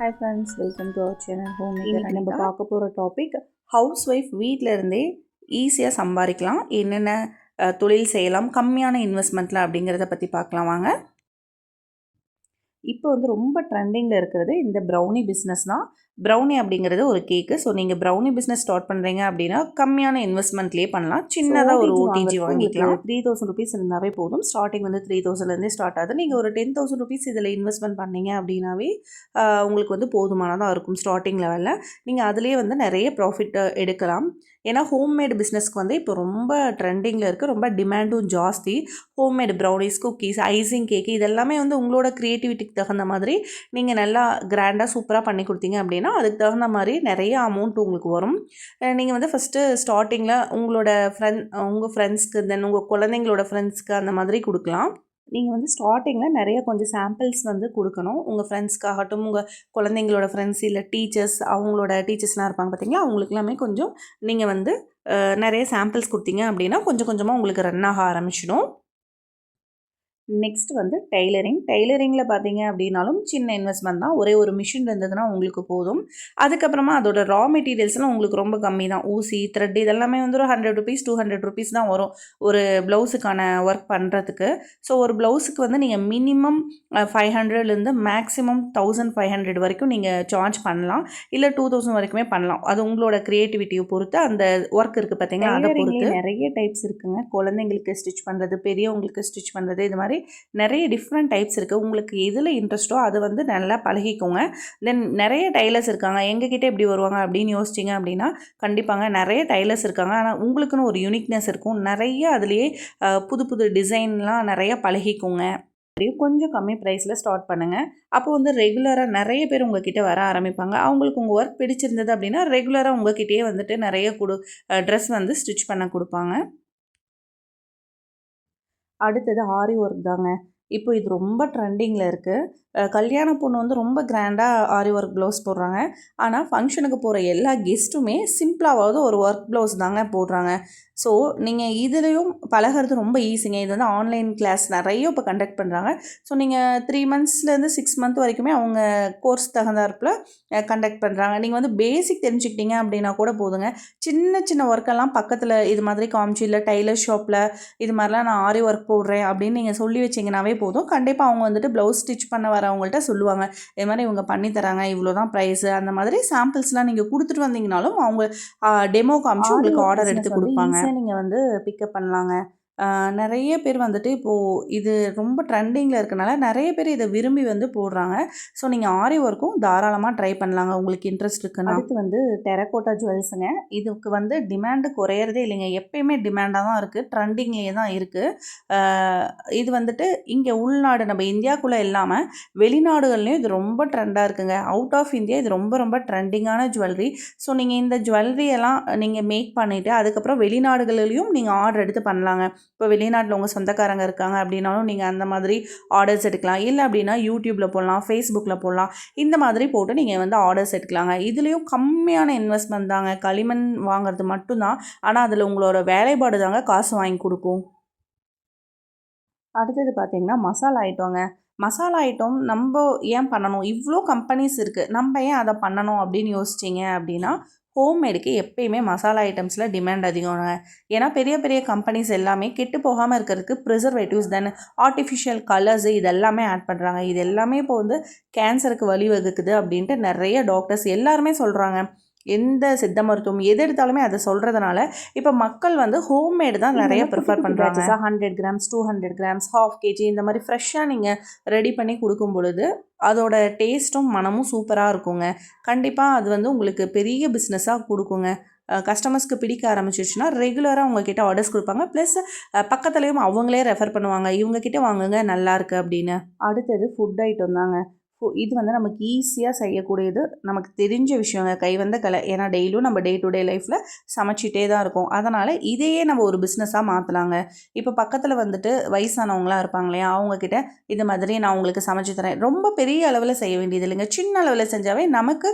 Hi friends welcome to our channel home இன்னைக்கு நம்ம பார்க்க போகிற டாபிக் ஹவுஸ் ஒய்ஃப் வீட்டில் இருந்தே ஈஸியாக சம்பாதிக்கலாம். என்னென்ன தொழில் செய்யலாம் கம்மியான இன்வெஸ்ட்மெண்ட்டில் அப்படிங்கிறத பற்றி பார்க்கலாம் வாங்க. இப்போ வந்து ரொம்ப ட்ரெண்டிங்கில் இருக்கிறது இந்த ப்ரௌனி பிஸ்னஸ் தான். ப்ரௌனி அப்படிங்கிறது ஒரு கேக்கு ஸோ நீங்கள் ப்ரௌனி பிஸ்னஸ் ஸ்டார்ட் பண்ணுறீங்க அப்படின்னா கம்மியான இன்வெஸ்ட்மெண்ட்லேயே பண்ணலாம். சின்னதாக ஒரு ஓடிஜி வாங்கிக்கலாம். த்ரீ தௌசண்ட் ருபீஸ் இருந்தாவே போதும். ஸ்டார்டிங் வந்து த்ரீ தௌசண்ட்லேருந்தே ஸ்டார்ட் ஆகுது. நீங்கள் ஒரு டென் தௌசண்ட் ருபீஸ் இதில் இன்வெஸ்ட்மெண்ட் பண்ணீங்க அப்படின்னாவே உங்களுக்கு வந்து போதுமானதாக இருக்கும் ஸ்டார்டிங் லெவலில் நீங்கள் அதுலேயே வந்து நிறைய ப்ராஃபிட் எடுக்கலாம். ஏன்னா ஹோம்மேடு பிஸ்னஸ்க்கு வந்து இப்போ ரொம்ப ட்ரெண்டிங்கில் இருக்குது ரொம்ப டிமாண்டும் ஜாஸ்தி. Homemade brownies cookies icing cake இதெல்லாமே வந்து உங்களோட க்ரியேட்டிவிட்டிக்கு தகுந்த மாதிரி நீங்கள் நல்லா கிராண்டாக சூப்பராக பண்ணி கொடுத்தீங்க அப்படின்னா அதுக்கு தகுந்த மாதிரி நிறைய அமௌண்ட் உங்களுக்கு வரும். நீங்கள் வந்து ஃபஸ்ட்டு ஸ்டார்டிங்கில் உங்களோட ஃப்ரெண்ட் உங்கள் ஃப்ரெண்ட்ஸ்க்கு தென் உங்கள் குழந்தைங்களோட ஃப்ரெண்ட்ஸ்க்கு அந்த மாதிரி கொடுக்கலாம். நீங்கள் வந்து ஸ்டார்டிங்கில் நிறைய கொஞ்சம் சாம்பிள்ஸ் வந்து கொடுக்கணும். உங்கள் ஃப்ரெண்ட்ஸ்க்காகட்டும் உங்கள் குழந்தைங்களோட ஃப்ரெண்ட்ஸ் இல்லை டீச்சர்ஸ் அவங்களோட டீச்சர்ஸ்லாம் இருப்பாங்க பார்த்தீங்களா அவங்களுக்கு எல்லாமே கொஞ்சம் நீங்கள் வந்து நிறைய சாம்பிள்ஸ் கொடுத்தீங்க அப்படின்னா கொஞ்சம் கொஞ்சமாக உங்களுக்கு ரன் ஆக ஆரம்பிச்சிடும். நெக்ஸ்ட் வந்து டெய்லரிங் டெய்லரிங்கில் பார்த்தீங்க அப்படின்னாலும் சின்ன இன்வெஸ்ட்மெண்ட் தான். ஒரே ஒரு மிஷின் இருந்ததுன்னா உங்களுக்கு போதும். அதுக்கப்புறமா அதோட ரா மெட்டீரியல்ஸ்லாம் உங்களுக்கு ரொம்ப கம்மி தான். ஊசி த்ரெட் இதெல்லாமே வந்து ஒரு hundred rupees two hundred rupees தான் வரும். ஒரு ப்ளவுஸுக்கான ஒர்க் பண்ணுறதுக்கு ஸோ ஒரு ப்ளவுஸுக்கு வந்து நீங்கள் மினிமம் ஃபைவ் ஹண்ட்ரட்லேருந்து மேக்ஸிமம் தௌசண்ட் ஃபைவ் ஹண்ட்ரட் வரைக்கும் நீங்கள் சார்ஜ் பண்ணலாம். இல்லை டூ தௌசண்ட் வரைக்குமே பண்ணலாம். அது உங்களோட க்ரியேட்டிவிட்டியை பொறுத்து அந்த ஒர்க் இருக்குது பார்த்தீங்களா அதை பொறுத்து. நிறைய டைப்ஸ் இருக்குங்க. குழந்தைங்களுக்கு ஸ்டிச் பண்ணுறது பெரியவங்களுக்கு ஸ்டிச் பண்ணுறது இது மாதிரி நிறைய டிஃப்ரெண்ட் டைப்ஸ் இருக்குது உங்களுக்கு எதில் இன்ட்ரெஸ்ட்டோ அது வந்து நல்லா பழகிக்கோங்க. தென் நிறைய டைலர்ஸ் இருக்காங்க. எங்ககிட்ட இப்படி வருவாங்க அப்படின்னு யோசிச்சிங்க அப்படின்னா கண்டிப்பாங்க நிறைய டைலர்ஸ் இருக்காங்க. ஆனால் உங்களுக்குன்னு ஒரு யூனிக்னஸ் இருக்கும். நிறைய அதுலேயே புது புது டிசைன்லாம் நிறைய பழகிக்கோங்க. அப்படியே கொஞ்சம் கம்மி ப்ரைஸில் ஸ்டார்ட் பண்ணுங்கள் அப்போ வந்து ரெகுலராக நிறைய பேர் உங்ககிட்ட வர ஆரம்பிப்பாங்க. அவங்களுக்கு உங்கள் ஒர்க் பிடிச்சிருந்தது அப்படின்னா ரெகுலராக உங்ககிட்டயே வந்துட்டு நிறைய கொடு ட்ரெஸ் வந்து ஸ்டிச் பண்ண கொடுப்பாங்க. அடுத்தது ஆரி ஒர்க் தாங்க. இப்போ இது ரொம்ப ட்ரெண்டிங்கில் இருக்குது கல்யாண பொண்ணு வந்து ரொம்ப கிராண்டாக ஆரி ஒர்க் ப்ளவுஸ் போடுறாங்க. ஆனால் ஃபங்க்ஷனுக்கு போகிற எல்லா கெஸ்ட்டுமே சிம்பிளாவது ஒரு ஒர்க் ப்ளவுஸ் தாங்க போடுறாங்க. ஸோ நீங்கள் இதுலேயும் பழகிறது ரொம்ப ஈஸிங்க இது வந்து ஆன்லைன் கிளாஸ் நிறைய இப்போ கண்டக்ட் பண்ணுறாங்க ஸோ நீங்கள் த்ரீ மந்த்ஸ்லேருந்து சிக்ஸ் மந்த் வரைக்குமே அவங்க கோர்ஸ் தகுந்தாப்பில் கண்டக்ட் பண்ணுறாங்க நீங்கள் வந்து பேசிக் தெரிஞ்சுக்கிட்டீங்க அப்படின்னா கூட போதுங்க. சின்ன சின்ன ஒர்க்கெல்லாம் பக்கத்தில் இது மாதிரி காமிச்சு இல்லை டைலர் ஷாப்பில் இது மாதிரிலாம் நான் ஆரி ஒர்க் போடுறேன் அப்படின்னு நீங்கள் சொல்லி வச்சிங்கனாவே போதும். கண்டிப்பாக அவங்க வந்துட்டு ப்ளவுஸ் ஸ்டிச் பண்ண வரவங்கள்ட்ட சொல்லுவாங்க இது மாதிரி இவங்க பண்ணி தராங்க இவ்வளோ தான் ப்ரைஸு அந்த மாதிரி சாம்பிள்ஸ்லாம் நீங்கள் கொடுத்துட்டு வந்தீங்கனாலும் அவங்க டெமோ காமிச்சு உங்களுக்கு ஆர்டர் எடுத்து கொடுப்பாங்க. நீங்கள் வந்து பிக்கப் பண்ணலாங்க. நிறைய பேர் வந்துட்டு இப்போது இது ரொம்ப ட்ரெண்டிங்கில் இருக்கனால நிறைய பேர் இதை விரும்பி வந்து போடுறாங்க. ஸோ நீங்கள் ஆரி ஒர்க்கும் தாராளமாக ட்ரை பண்ணலாங்க. உங்களுக்கு இன்ட்ரெஸ்ட் இருக்குன்னா. அடுத்து வந்து டெரக்கோட்டா ஜுவல்ஸுங்க. இதுக்கு வந்து டிமாண்டு குறையிறதே இல்லைங்க. எப்பயுமே டிமாண்டாக தான் இருக்குது ட்ரெண்டிங்லேயே தான் இருக்குது இது வந்துட்டு இங்கே உள்நாடு நம்ம இந்தியாக்குள்ளே இல்லாமல் வெளிநாடுகள்லேயும் இது ரொம்ப ட்ரெண்டாக இருக்குங்க. அவுட் ஆஃப் இந்தியா இது ரொம்ப ரொம்ப ட்ரெண்டிங்கான ஜுவல்லரி ஸோ நீங்கள் இந்த ஜுவல்லரியெல்லாம் நீங்கள் மேக் பண்ணிவிட்டு அதுக்கப்புறம் வெளிநாடுகளிலையும் நீங்கள் ஆர்டர் எடுத்து பண்ணலாங்க. இப்போ வெளிநாட்டில் உங்கள் சொந்தக்காரங்க இருக்காங்க அப்படின்னாலும் நீங்கள் அந்த மாதிரி ஆர்டர்ஸ் எடுக்கலாம். இல்லை அப்படின்னா யூடியூப்பில் போடலாம் ஃபேஸ்புக்கில் போடலாம். இந்த மாதிரி போட்டு நீங்கள் வந்து ஆர்டர்ஸ் எடுக்கலாங்க. இதுலேயும் கம்மியான இன்வெஸ்ட்மெண்ட் தாங்க. களிமண் வாங்குறது மட்டும்தான். ஆனால் அதில் உங்களோட வேலைப்பாடு தாங்க காசு வாங்கி கொடுக்கும். அடுத்தது பார்த்தீங்கன்னா மசாலா ஐட்டங்க மசாலா ஐட்டம் நம்ம ஏன் பண்ணணும்? இவ்வளோ கம்பெனிஸ் இருக்குது நம்ம ஏன் அதை பண்ணணும் அப்படின்னு யோசிச்சிங்க அப்படின்னா ஹோம்மேடுக்கு எப்பயுமே மசாலா ஐட்டம்ஸில் டிமாண்ட் அதிகம் ஏன்னா பெரிய பெரிய கம்பெனிஸ் எல்லாமே கெட்டு போகாமல் இருக்கிறதுக்கு ப்ரிசர்வேட்டிவ்ஸ் தென் ஆர்டிஃபிஷியல் கலர்ஸு இதெல்லாமே ஆட் பண்ணுறாங்க இது எல்லாமே இப்போ வந்து கேன்சருக்கு வழிவகுக்குது அப்படின்ட்டு நிறைய டாக்டர்ஸ் எல்லாருமே சொல்கிறாங்க எந்த சித்த மருத்துவம் எது எடுத்தாலுமே அதை சொல்கிறதுனால இப்போ மக்கள் வந்து ஹோம்மேடு தான் நிறைய ப்ரிஃபர் பண்ணுறாங்க hundred grams two hundred grams half KG இந்த மாதிரி ஃப்ரெஷ்ஷாக நீங்கள் ரெடி பண்ணி கொடுக்கும் பொழுது அதோட டேஸ்ட்டும் மனமும் சூப்பராக இருக்குங்க. கண்டிப்பாக அது வந்து உங்களுக்கு பெரிய பிஸ்னஸாக கொடுக்குங்க. கஸ்டமர்ஸ்க்கு பிடிக்க ஆரம்பிச்சிருச்சுன்னா ரெகுலராக உங்ககிட்ட ஆர்டர்ஸ் கொடுப்பாங்க. ப்ளஸ் பக்கத்துலேயும் அவங்களே ரெஃபர் பண்ணுவாங்க. இவங்கக்கிட்ட வாங்குங்க நல்லா இருக்கு அப்படின்னு. அடுத்தது ஃபுட் ஐட்டம் தாங்க. இது வந்து நமக்கு ஈஸியாக செய்யக்கூடியது. நமக்கு தெரிஞ்ச விஷயங்க கை வந்த கலை. ஏன்னா டெய்லியும் நம்ம டே டு டே லைஃப்பில் சமைச்சிட்டே தான் இருக்கும். அதனால் இதையே நம்ம ஒரு பிஸ்னஸாக மாற்றலாங்க இப்போ பக்கத்தில் வந்துட்டு வயசானவங்களாம் இருப்பாங்க இல்லையா? அவங்கக்கிட்ட இது மாதிரி நான் உங்களுக்கு சமைச்சு தரேன். ரொம்ப பெரிய அளவில் செய்ய வேண்டியது இல்லைங்க. சின்ன அளவில் செஞ்சாவே நமக்கு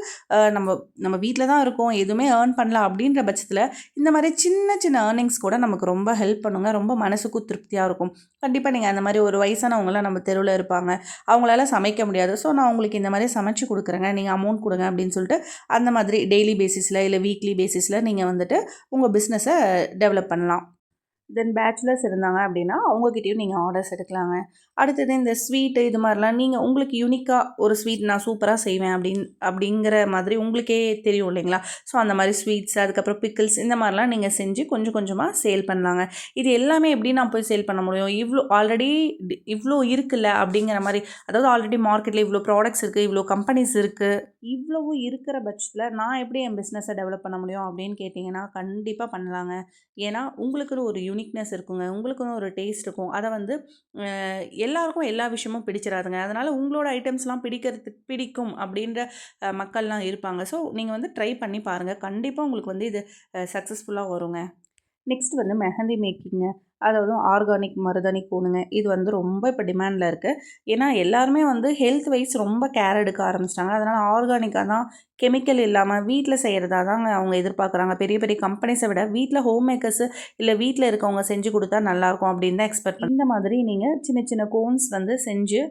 நம்ம நம்ம வீட்டில் தான் இருக்கோம். எதுவுமே ஏர்ன் பண்ணலாம் அப்படின்ற பட்சத்தில் இந்த மாதிரி சின்ன சின்ன ஏர்னிங்ஸ் கூட நமக்கு ரொம்ப ஹெல்ப் பண்ணுங்க. ரொம்ப மனசுக்கும் திருப்தியாக இருக்கும். கண்டிப்பாக நீங்கள் அந்த மாதிரி ஒரு வயசானவங்களாம் நம்ம தெருவில் இருப்பாங்க. அவங்களால சமைக்க முடியாது. ஸோ நான் உங்களுக்கு இந்த மாதிரி சமைச்சு கொடுக்குறேங்க. நீங்கள் அமௌண்ட் கொடுங்க அப்படின்னு சொல்லிட்டு அந்த மாதிரி டெய்லி பேசிஸில் இல்லை வீக்லி பேசிஸில் நீங்கள் வந்துட்டு உங்கள் பிஸ்னஸை டெவலப் பண்ணலாம். தென் பேச்சுலர்ஸ் இருந்தாங்க அப்படின்னா அவங்கக்கிட்டேயும் நீங்கள் ஆர்டர்ஸ் எடுக்கலாங்க. அடுத்தது இந்த ஸ்வீட்டு இது மாதிரிலாம் நீங்கள் உங்களுக்கு யூனிக்காக ஒரு ஸ்வீட் நான் சூப்பராக செய்வேன் அப்படின் அப்படிங்கிற மாதிரி உங்களுக்கே தெரியும் இல்லைங்களா? ஸோ அந்த மாதிரி ஸ்வீட்ஸ் அதுக்கப்புறம் பிக்கிள்ஸ் இந்த மாதிரிலாம் நீங்கள் செஞ்சு கொஞ்சம் கொஞ்சமாக சேல் பண்ணலாங்க. இது எல்லாமே எப்படி நான் போய் சேல் பண்ண முடியும்? இவ்வளோ ஆல்ரெடி இவ்வளோ இருக்குல்ல அப்படிங்கிற மாதிரி. அதாவது ஆல்ரெடி மார்க்கெட்டில் இவ்வளோ ப்ராடக்ட்ஸ் இருக்குது இவ்வளோ கம்பெனிஸ் இருக்குது இவ்வளவு இருக்கிற பட்சத்தில் நான் எப்படி என் பிஸ்னஸை டெவலப் பண்ண முடியும் அப்படின்னு கேட்டிங்கன்னா கண்டிப்பாக பண்ணலாங்க. ஏன்னா உங்களுக்குன்னு ஒரு யூனிக்னஸ் இருக்குங்க. உங்களுக்குன்னு ஒரு டேஸ்ட் இருக்கும். அதை வந்து எல்லாருக்கும் எல்லா விஷயமும் பிடிச்சிடாதுங்க அதனால் உங்களோட ஐட்டம்ஸ்லாம் பிடிக்கிறதுக்கு பிடிக்கும் அப்படின்ற மக்கள்லாம் இருப்பாங்க. ஸோ நீங்கள் வந்து ட்ரை பண்ணி பாருங்கள் கண்டிப்பாக உங்களுக்கு வந்து இது சக்ஸஸ்ஃபுல்லாக வருங்க. நெக்ஸ்ட் வந்து மெஹந்தி மேக்கிங்க அதாவது ஆர்கானிக் மருதாணி கூணுங்க இது வந்து ரொம்ப இப்போ டிமாண்டில் இருக்குது ஏன்னா எல்லாருமே வந்து ஹெல்த் வைஸ் ரொம்ப கேர் எடுக்க ஆரம்பிச்சிட்டாங்க. அதனால் ஆர்கானிக்காக தான் கெமிக்கல் இல்லாமல் வீட்டில் செய்கிறதா தாங்க அவங்க எதிர்பார்க்குறாங்க. பெரிய பெரிய கம்பெனிஸை விட வீட்டில் ஹோம் மேக்கர்ஸு இல்லை வீட்டில் இருக்கவங்க செஞ்சு கொடுத்தா நல்லாயிருக்கும் அப்படின்னு தான் எக்ஸ்பெக்ட் இந்த மாதிரி நீங்கள் சின்ன சின்ன கோன்ஸ் வந்து செஞ்சு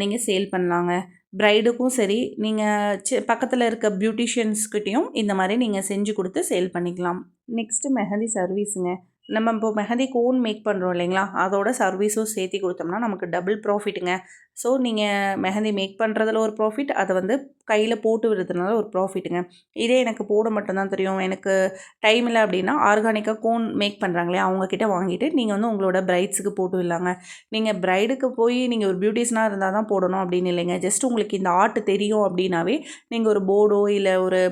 நீங்கள் சேல் பண்ணலாங்க. ப்ரைடுக்கும் சரி நீங்கள் சி பக்கத்தில் இருக்க பியூட்டிஷியன்ஸ்கிட்டையும் இந்த மாதிரி நீங்கள் செஞ்சு கொடுத்து சேல் பண்ணிக்கலாம். நெக்ஸ்ட்டு மெஹந்தி சர்வீஸுங்க நம்ம இப்போ மெஹந்திக்கு கோன் மேக் பண்ணுறோம் இல்லைங்களா? அதோட சர்வீஸும் சேர்த்து கொடுத்தோம்னா நமக்கு டபுள் ப்ராஃபிட்டுங்க ஸோ நீங்கள் மெஹந்தி மேக் பண்ணுறதுல ஒரு ப்ராஃபிட் அதை வந்து கையில் போட்டு விடுறதுனால ஒரு ப்ராஃபிட்டுங்க இதே எனக்கு போட மட்டும்தான் தெரியும். எனக்கு டைம் இல்லை அப்படின்னா ஆர்கானிக்காக கோன் மேக் பண்ணுறாங்களே அவங்கக்கிட்ட வாங்கிட்டு நீங்கள் வந்து உங்களோட பிரைட்ஸுக்கு போட்டு விடலாங்க. நீங்கள் பிரைடுக்கு போய் நீங்கள் ஒரு பியூட்டிஷனாக இருந்தால் தான் போடணும் அப்படின்னு இல்லைங்க. ஜஸ்ட் உங்களுக்கு இந்த ஆர்ட் தெரியும் அப்படின்னாவே நீங்கள் ஒரு போர்டோ இல்லை ஒரு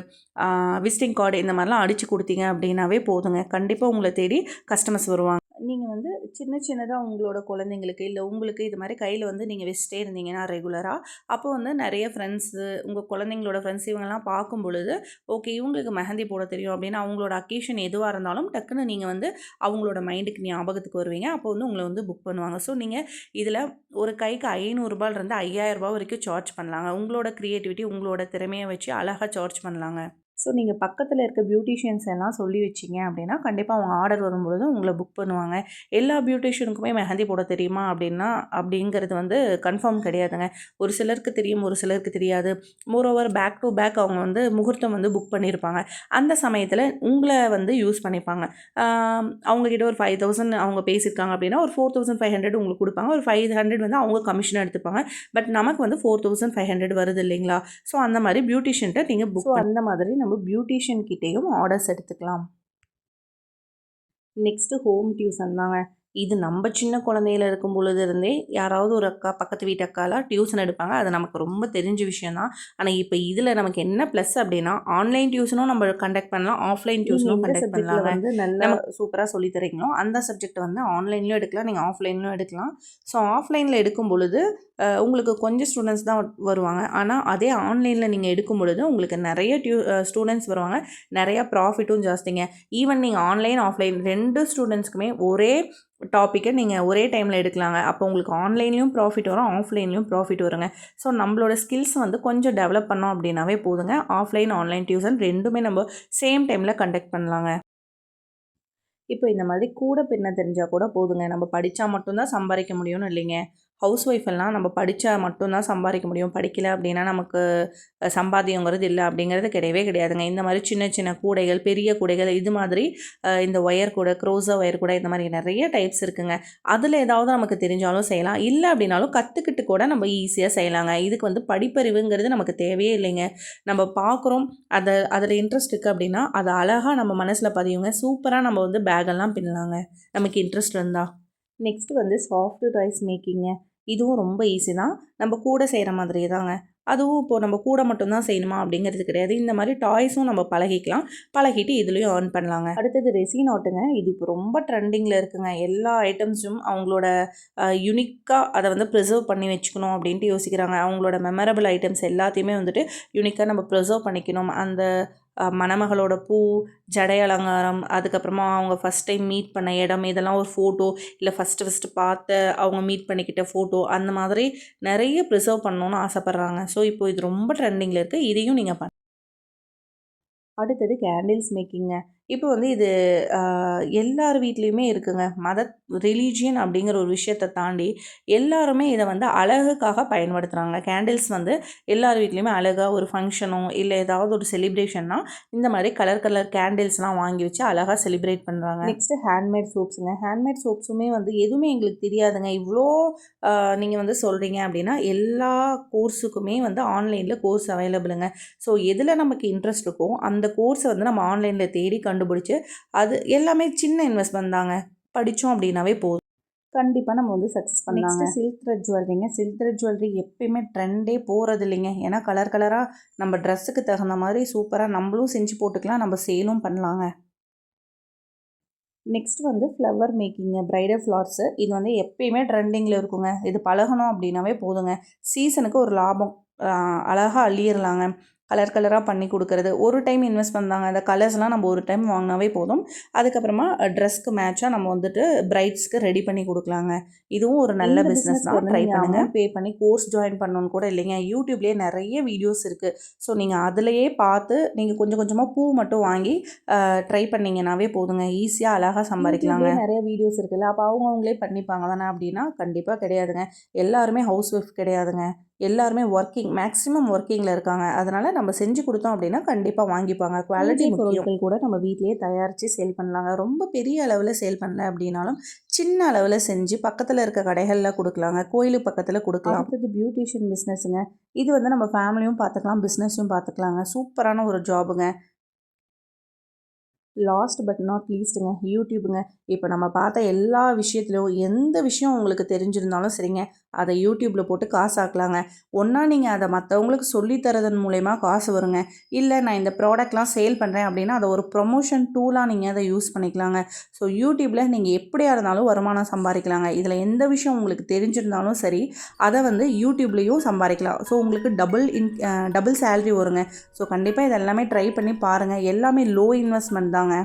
விசிட்டிங் கார்டு இந்த மாதிரிலாம் அடித்து கொடுத்தீங்க அப்படின்னாவே போதுங்க. கண்டிப்பாக உங்களை தேடி கஸ்டமர்ஸ் வருவாங்க. நீங்கள் வந்து சின்ன சின்னதாக உங்களோட குழந்தைங்களுக்கு இல்லை உங்களுக்கு இது மாதிரி கையில் வந்து நீங்கள் வச்சுட்டே இருந்தீங்கன்னா ரெகுலராக அப்போ வந்து நிறைய ஃப்ரெண்ட்ஸு உங்கள் குழந்தைங்களோட ஃப்ரெண்ட்ஸ் இவங்கெல்லாம் பார்க்கும் பொழுது ஓகே இவங்களுக்கு மெஹந்தி போட தெரியும் அப்படின்னு அவங்களோட அக்கேஷன் எதுவாக இருந்தாலும் டக்குன்னு நீங்கள் வந்து அவங்களோட மைண்டுக்கு ஞாபகத்துக்கு வருவீங்க. அப்போ வந்து உங்களை வந்து புக் பண்ணுவாங்க. ஸோ நீங்கள் இதில் ஒரு கைக்கு ஐநூறுரூபாலேருந்து ஐயாயிரரூபா வரைக்கும் சார்ஜ் பண்ணலாங்க. உங்களோட க்ரியேட்டிவிட்டி உங்களோட திறமையை வச்சு அழகாக சார்ஜ் பண்ணலாங்க. ஸோ நீங்கள் பக்கத்தில் இருக்க பியூட்டிஷியன்ஸ் எல்லாம் சொல்லி வச்சிங்க அப்படின்னா கண்டிப்பாக அவங்க ஆர்டர் வரும்பொழுது உங்களை புக் பண்ணுவாங்க. எல்லா பியூட்டிஷியனுக்குமே மெஹந்தி போட தெரியுமா அப்படின்னா அப்படிங்கிறது வந்து கன்ஃபார்ம் கிடையாதுங்க. ஒரு சிலருக்கு தெரியும் ஒரு சிலருக்கு தெரியாது. மோரோவர் பேக் டு பேக் அவங்க வந்து முகூர்த்தம் வந்து புக் பண்ணியிருப்பாங்க அந்த சமயத்தில் உங்களை வந்து யூஸ் பண்ணிப்பாங்க. அவங்கக்கிட்ட ஒரு ஃபைவ் தௌசண்ட் அவங்க பேசியிருக்காங்க அப்படின்னா ஒரு ஃபோர் தௌசண்ட் ஃபைவ் ஹண்ட்ரட் உங்களுக்கு கொடுப்பாங்க. ஒரு ஃபைவ் ஹண்ட்ரட் வந்து அவங்க கமிஷன் எடுத்துப்பாங்க. பட் நமக்கு வந்து ஃபோர் தௌசண்ட் ஃபைவ் ஹண்ட்ரட் வருது இல்லைங்களா? ஸோ அந்த மாதிரி பியூட்டிஷியன்ட்ட நீங்கள் புக் அந்த மாதிரி நம்ம பியூட்டிஷியன் கிட்டேயும் ஆர்டர்ஸ் எடுத்துக்கலாம். நெக்ஸ்ட்டு ஹோம் டியூஷன் தாங்க. இது நம்ம சின்ன குழந்தையில இருக்கும் பொழுது இருந்தே யாராவது ஒரு அக்கா பக்கத்து வீட்டு அக்காலாம் டியூஷன் எடுப்பாங்க. அது நமக்கு ரொம்ப தெரிஞ்ச விஷயம் தான் ஆனால் இப்போ இதில் நமக்கு என்ன ப்ளஸ் அப்படின்னா ஆன்லைன் டியூஷனும் நம்ம கண்டக்ட் பண்ணலாம் ஆஃப்லைன் டியூஷனும் கண்டக்ட் பண்ணலாம். வந்து நல்லா சூப்பராக சொல்லி தரீங்களோ அந்த சப்ஜெக்ட் வந்து ஆன்லைன்லையும் எடுக்கலாம் நீங்கள் ஆஃப்லைன்லையும் எடுக்கலாம். ஸோ ஆஃப்லைனில் எடுக்கும் பொழுது உங்களுக்கு கொஞ்சம் ஸ்டூடெண்ட்ஸ் தான் வருவாங்க. ஆனால் அதே ஆன்லைனில் நீங்கள் எடுக்கும் பொழுது உங்களுக்கு நிறைய டியூ ஸ்டூடெண்ட்ஸ் வருவாங்க. நிறைய ப்ராஃபிட்டும் ஜாஸ்திங்க. ஈவன் நீங்கள் ஆன்லைன் ஆஃப்லைன் ரெண்டு ஸ்டூடெண்ட்ஸ்க்குமே ஒரே டாப்பிக்கை நீங்கள் ஒரே டைமில் எடுக்கலாங்க. அப்போ உங்களுக்கு ஆன்லைன்லேயும் ப்ராஃபிட் வரும் ஆஃப்லைன்லேயும் ப்ராஃபிட் வருங்க. ஸோ நம்மளோட ஸ்கில்ஸ் வந்து கொஞ்சம் டெவலப் பண்ணோம் அப்படின்னாவே போதுங்க. ஆஃப்லைன் ஆன்லைன் டியூஷன் ரெண்டுமே நம்ம சேம் டைமில் கண்டக்ட் பண்ணலாங்க. இப்போ இந்த மாதிரி கூட பின்ன தெரிஞ்சால் கூட போதுங்க. நம்ம படித்தா மட்டும்தான் சம்பாதிக்க முடியும்னு இல்லைங்க. ஹவுஸ் ஒய்ஃப் எல்லாம் நம்ம படித்தா மட்டும்தான் சம்பாதிக்க முடியும். படிக்கலை அப்படின்னா நமக்கு சம்பாதியங்கிறது சம்பாத்தியங்கிறது இல்லை அப்படிங்கிறது கிடையவே கிடையாதுங்க. இந்த மாதிரி சின்ன சின்ன கூடைகள் பெரிய கூடைகள் இது மாதிரி இந்த ஒயர் கூட க்ரோஸா ஒயர் கூட இந்த மாதிரி நிறைய டைப்ஸ் இருக்குங்க. அதில் ஏதாவது நமக்கு தெரிஞ்சாலும் செய்யலாம். இல்லை அப்படின்னாலும் கற்றுக்கிட்டு கூட நம்ம ஈஸியாக செய்யலாங்க. இதுக்கு வந்து படிப்பறிவுங்கிறது நமக்கு தேவையே இல்லைங்க. நம்ம பார்க்குறோம் அதை அதில் இன்ட்ரெஸ்ட் இருக்குது அப்படின்னா அதை அழகாக நம்ம மனசில் பதியுங்க. சூப்பராக நம்ம வந்து பேக்கெல்லாம் பின்னலாங்க. நமக்கு இன்ட்ரெஸ்ட் இருந்தால் நெக்ஸ்ட் வந்து சாஃப்ட் டாய்ஸ் மேக்கிங்க இதுவும் ரொம்ப ஈஸி தான். நம்ம கூட செய்கிற மாதிரியே தாங்க. அதுவும் இப்போது நம்ம கூட மட்டும்தான் செய்யணுமா அப்படிங்கிறது கிடையாது. இந்த மாதிரி டாய்ஸும் நம்ம பழகிக்கலாம். பழகிட்டு இதுலேயும் ஏர்ன் பண்ணலாங்க. அடுத்தது ரெசின் ஆட்டுங்க இது இப்போ ரொம்ப ட்ரெண்டிங்கில் இருக்குங்க. எல்லா ஐட்டம்ஸும் அவங்களோட யுனிக்காக அதை வந்து ப்ரிசர்வ் பண்ணி வச்சுக்கணும் அப்படின்ட்டு யோசிக்கிறாங்க. அவங்களோட மெமரபிள் ஐட்டம்ஸ் எல்லாத்தையுமே வந்துட்டு யுனிக்காக நம்ம ப்ரிசர்வ் பண்ணிக்கணும். அந்த மணமகளோட பூ ஜடை அலங்காரம் அதுக்கப்புறமா அவங்க ஃபஸ்ட் டைம் மீட் பண்ண இடம் இதெல்லாம் ஒரு ஃபோட்டோ இல்லை ஃபஸ்ட்டு ஃபஸ்ட்டு பார்த்த அவங்க மீட் பண்ணிக்கிட்ட ஃபோட்டோ அந்த மாதிரி நிறைய ப்ரிசர்வ் பண்ணணும்னு ஆசைப்பட்றாங்க. ஸோ இப்போ இது ரொம்ப ட்ரெண்டிங்கில் இருக்குது இதையும் நீங்கள் பண்ண. அடுத்தது கேண்டில்ஸ் மேக்கிங்க இப்போ வந்து இது எல்லார் வீட்லேயுமே இருக்குங்க. மத ரிலீஜியன் அப்படிங்கிற ஒரு விஷயத்தை தாண்டி எல்லாருமே இதை வந்து அழகுக்காக பயன்படுத்துகிறாங்க கேண்டில்ஸ் வந்து எல்லார் வீட்லேயுமே அழகாக ஒரு ஃபங்க்ஷனோ இல்லை ஏதாவது ஒரு செலிப்ரேஷன்னா இந்த மாதிரி கலர் கலர் கேண்டில்ஸ்லாம் வாங்கி வச்சு அழகாக செலிப்ரேட் பண்ணுறாங்க நெக்ஸ்ட்டு ஹேண்ட்மேட் சோப்ஸுங்க ஹேண்ட்மேட் சோப்ஸுமே வந்து எதுவுமே எங்களுக்கு தெரியாதுங்க. இவ்வளோ நீங்கள் வந்து சொல்கிறீங்க அப்படின்னா எல்லா கோர்ஸுக்குமே வந்து ஆன்லைனில் கோர்ஸ் அவைலபிளுங்க ஸோ எதில் நமக்கு இன்ட்ரெஸ்ட் இருக்கோ அந்த கோர்ஸை வந்து நம்ம ஆன்லைனில் தேடி கண்டுபிடிச்சி அது எல்லாமே சின்ன இன்வெஸ்ட்மெண்ட் தாங்க. படித்தோம் அப்படின்னாவே போதும். கண்டிப்பாக நம்ம வந்து சக்ஸஸ் பண்ணலாங்க. சில்க் த்ரெட் ஜுவல்லரிங்க சில்க் த்ரெட் ஜுவல்லரி எப்பயுமே ட்ரெண்டே போகிறது இல்லைங்க. ஏன்னா கலர் கலராக நம்ம ட்ரெஸ்ஸுக்கு தகுந்த மாதிரி சூப்பராக நம்மளும் செஞ்சு போட்டுக்கலாம். நம்ம சேலும் பண்ணலாங்க. நெக்ஸ்ட் வந்து ஃப்ளவர் மேக்கிங்க ப்ரைடல் ஃப்ளார்ஸு இது வந்து எப்பயுமே ட்ரெண்டிங்கில் இருக்குங்க. இது பழகணும் அப்படின்னாவே போதுங்க. சீசனுக்கு ஒரு லாபம். அழகாக அள்ளிடலாங்க கலர் கலராக பண்ணி கொடுக்கறது. ஒரு டைம் இன்வெஸ்ட் பண்ணாங்க அந்த கலர்ஸ்லாம் நம்ம ஒரு டைம் வாங்கினாவே போதும். அதுக்கப்புறமா ட்ரெஸ்க்கு மேட்சாக நம்ம வந்துட்டு பிரைட்ஸ்க்கு ரெடி பண்ணி கொடுக்கலாங்க. இதுவும் ஒரு நல்ல பிஸ்னஸ் தான். ட்ரை நீங்க பண்ணுங்க. பே பண்ணி கோர்ஸ் ஜாயின் பண்ணணும்னு கூட இல்லைங்க. யூடியூப்லேயே நிறைய வீடியோஸ் இருக்குது ஸோ நீங்கள் அதிலேயே பார்த்து நீங்கள் கொஞ்சம் கொஞ்சமாக பூ மட்டும் வாங்கி ட்ரை பண்ணிங்கனாவே போதுங்க. ஈஸியாக அழகாக சம்பாதிக்கலாங்க. நிறைய வீடியோஸ் இருக்குல்ல. அப்போ அவங்கவுங்களே பண்ணிப்பாங்க. தானே அப்படின்னா கண்டிப்பாக கிடையாதுங்க. எல்லாருமே ஹவுஸ் ஒய்ஃப் கிடையாதுங்க. எல்லாருமே ஒர்க்கிங் மேக்ஸிமம் ஒர்க்கிங்கில் இருக்காங்க. அதனால் நம்ம செஞ்சு கொடுத்தோம் அப்படின்னா கண்டிப்பாக வாங்கிப்பாங்க. குவாலிட்டி பொருட்கள் கூட நம்ம வீட்டிலேயே தயாரித்து சேல் பண்ணலாங்க. ரொம்ப பெரிய அளவில் சேல் பண்ணல அப்படின்னாலும் சின்ன அளவில் செஞ்சு பக்கத்தில் இருக்க கடைகளில் கொடுக்கலாங்க. கோயிலுக்கு பக்கத்தில் கொடுக்கலாம். அடுத்தது பியூட்டிஷியன் பிஸ்னஸுங்க இது வந்து நம்ம ஃபேமிலியும் பார்த்துக்கலாம் பிஸ்னஸையும் பார்த்துக்கலாங்க சூப்பரான ஒரு ஜாபுங்க லாஸ்ட் பட் நாட் லீஸ்ட்டுங்க யூடியூபுங்க இப்போ நம்ம பார்த்த எல்லா விஷயத்துலையும் எந்த விஷயம் உங்களுக்கு தெரிஞ்சிருந்தாலும் சரிங்க. அதை யூடியூப்பில் போட்டு காசு ஆக்கலாங்க ஒன்றா நீங்கள் அதை மற்றவங்களுக்கு சொல்லித்தரதன் மூலயமா காசு வருங்க. இல்லை நான் இந்த ப்ராடக்ட்லாம் சேல் பண்ணுறேன் அப்படின்னா அதை ஒரு ப்ரொமோஷன் டூலாக நீங்கள் அதை யூஸ் பண்ணிக்கலாங்க. ஸோ யூடியூப்பில் நீங்கள் எப்படியா இருந்தாலும் வருமானம் சம்பாதிக்கலாங்க. இதில் எந்த விஷயம் உங்களுக்கு தெரிஞ்சிருந்தாலும் சரி அதை வந்து யூடியூப்லேயும் சம்பாதிக்கலாம். ஸோ உங்களுக்கு டபுள் இன் டபுள் சேலரி வருங்க. ஸோ கண்டிப்பாக இதெல்லாமே ட்ரை பண்ணி பாருங்கள் எல்லாமே லோ இன்வெஸ்ட்மெண்ட் தாங்க.